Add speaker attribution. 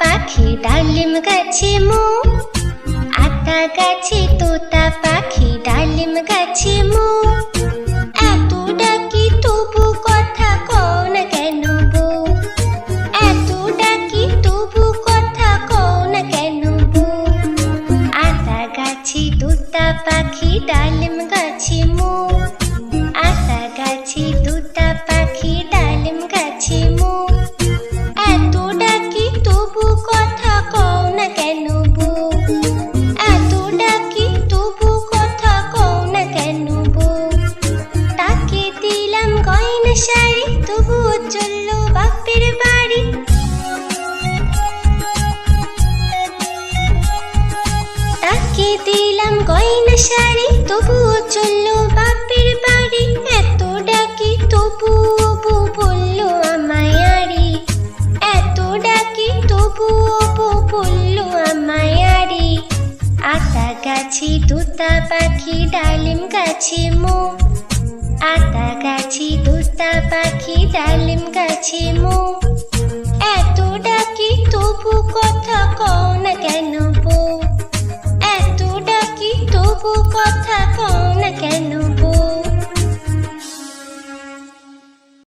Speaker 1: পাখি, ডালিম গাছে মো। আতা গাছে তোতা পাখি, ডালিম গাছে মো। এত ডাকি তবু কথা কও কেন বউ এত ডাকি তবু কথা কও কেন বউ আতা গাছে তোতা পাখি, ডালিম গাছে মো। শাড়ি তবুও চলল বাপের বাড়ি। তাকে দিলাম গয়না শাড়ি, তবুও চলল বাপের বাড়ি। এত ডাকি তবুও বউ বলল, আমায় আড়ি। এত ডাকি তবুও বউ বলল, আমায় আড়ি। আতা গাছি তুতা পাখি, ডালিম গাছে, মো আতা গাছি তোতা পাখি ডালিম গাছে মো। এত ডাকি তবু কথা কও না কেন বো। এত ডাকি তবু কথা কও